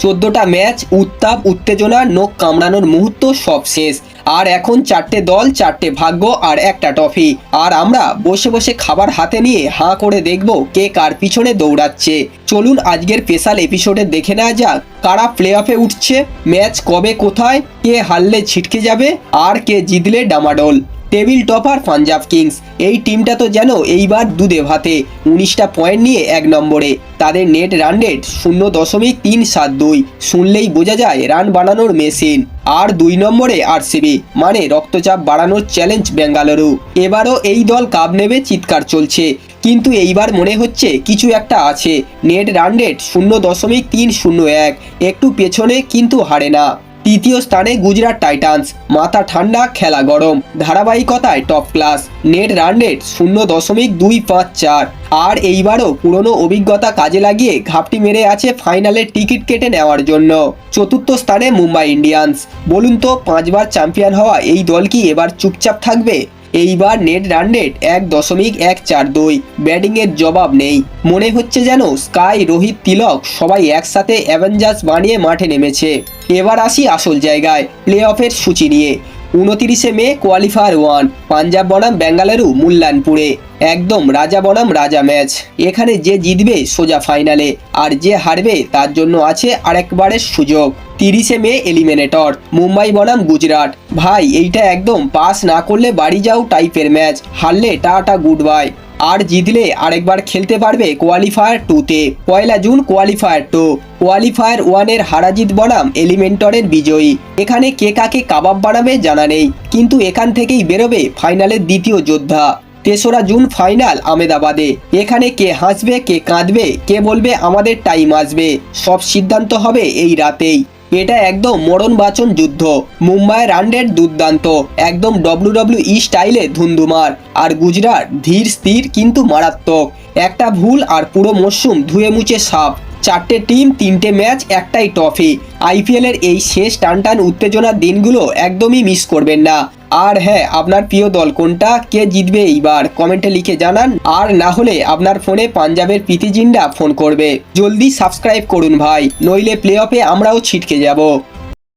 চোদ্দটা ম্যাচ, উত্তাপ, উত্তেজনা নোক কামড়ানোর মুহূর্ত সব শেষ। আর এখন চারটে দল, চারটে ভাগ্য আর একটা ট্রফি। আর আমরা বসে বসে খাবার হাতে নিয়ে হাঁ করে দেখব কে কার পিছনে দৌড়াচ্ছে। চলুন আজকের স্পেশাল এপিসোডে দেখে নেওয়া যাক কারা প্লে অফে উঠছে, ম্যাচ কবে কোথায়, কে হারলে ছিটকে যাবে, আর কে জিতলে ডামাডোল। টেবিল টপার পাঞ্জাব কিংস, এই টিমটা তো যেন এইবার দুধে ভাতে। উনিশটা পয়েন্ট নিয়ে এক নম্বরে। তাদের নেট রান রেট শূন্য দশমিক তিন সাত দুই। শুনলেই বোঝা যায় রান বানানোর মেশিন আর দুই নম্বরে আরসিবি মানে রক্তচাপ বাড়ানোর চ্যালেঞ্জ বেঙ্গালুরু। এবারও এই দল কাপ নেবে চিৎকার চলছে। কিন্তু এইবার মনে হচ্ছে কিছু একটা আছে। নেট রান রেট শূন্য দশমিক তিন শূন্য এক। একটু পেছনে কিন্তু হারে না। তৃতীয় স্থানে গুজরাট টাইটান্স। মাথা ঠান্ডা, খেলা গরম। ধারাবাহিকতায় top class net run rate শূন্য দশমিক দুই পাঁচ চার। আর এইবারও পুরনো অভিজ্ঞতা কাজে লাগিয়ে ঘাপটি মেরে আছে ফাইনালের টিকিট কেটে নেওয়ার জন্য। চতুর্থ স্থানে মুম্বাই ইন্ডিয়ান্স। বলুন তো, পাঁচবার চ্যাম্পিয়ন হওয়া এই দল কি এবার চুপচাপ থাকবে? এইবার নেট রান রেট এক দশমিক এক চার দুই। ব্যাটিংয়ের জবাব নেই। মনে হচ্ছে যেন স্কাই রোহিত তিলক সবাই একসাথে অ্যাভেঞ্জার্স বানিয়ে মাঠে নেমেছে। এবার আসি আসল জায়গায় প্লে অফের সূচি নিয়ে। উনতিরিশে মে কোয়ালিফায়ার ওয়ান পাঞ্জাব বনাম, বেঙ্গালুরু, মুল্লানপুরে। একদম রাজা বনাম, রাজা ম্যাচ। এখানে যে জিতবে সোজা ফাইনালে আর যে হারবে তার জন্য আছে আরেকবারের সুযোগ। তিরিশে মে এলিমিনেটর মুম্বাই বনাম, গুজরাট। ভাই, এইটা একদম পাস না করলে বাড়ি যাও টাইপের ম্যাচ। হারলে টা টা গুড বাই আর জিতলে আরেকবার খেলতে পারবে কোয়ালিফায়ার টুতে পয়লা জুন কোয়ালিফায়ার টু কোয়ালিফায়ার ওয়ানের হারাজিত বনাম এলিমেন্টরের বিজয়ী। এখানে কে কাকে কাবাব বানাবে জানা নেই, কিন্তু এখান থেকেই বেরোবে ফাইনালের দ্বিতীয় যোদ্ধা। তেসরা জুন ফাইনাল আমেদাবাদে। এখানে কে হাসবে, কে কাঁদবে, কে বলবে আমাদের টাইম আসবে। সব সিদ্ধান্ত হবে এই রাতেই। এটা একদম মরণ বাচন যুদ্ধ মুম্বাই রানডের দুর্দান্ত, একদম ডব্লিউ ডব্লিউ ই স্টাইলে ধুন্ধুমার, আর গুজরাট ধীর স্থির কিন্তু মারাত্মক। একটা ভুল আর পুরো মরশুম ধুয়ে মুছে সাপ চারটে টিম, তিনটে ম্যাচ, একটাই ট্রফি। আইপিএলের এই শেষ টানটান উত্তেজনার দিনগুলো একদমই মিস করবেন না। আর হ্যাঁ আপনার প্রিয় দল কোনটা? কে জিতবে এইবার? কমেন্টে লিখে জানান। আর না হলে আপনার ফোনে পাঞ্জাবের প্রীতি জিন্ডা ফোন করবে। জলদি সাবস্ক্রাইব করুন ভাই, নইলে প্লে অফে আমরাও ছিটকে যাব।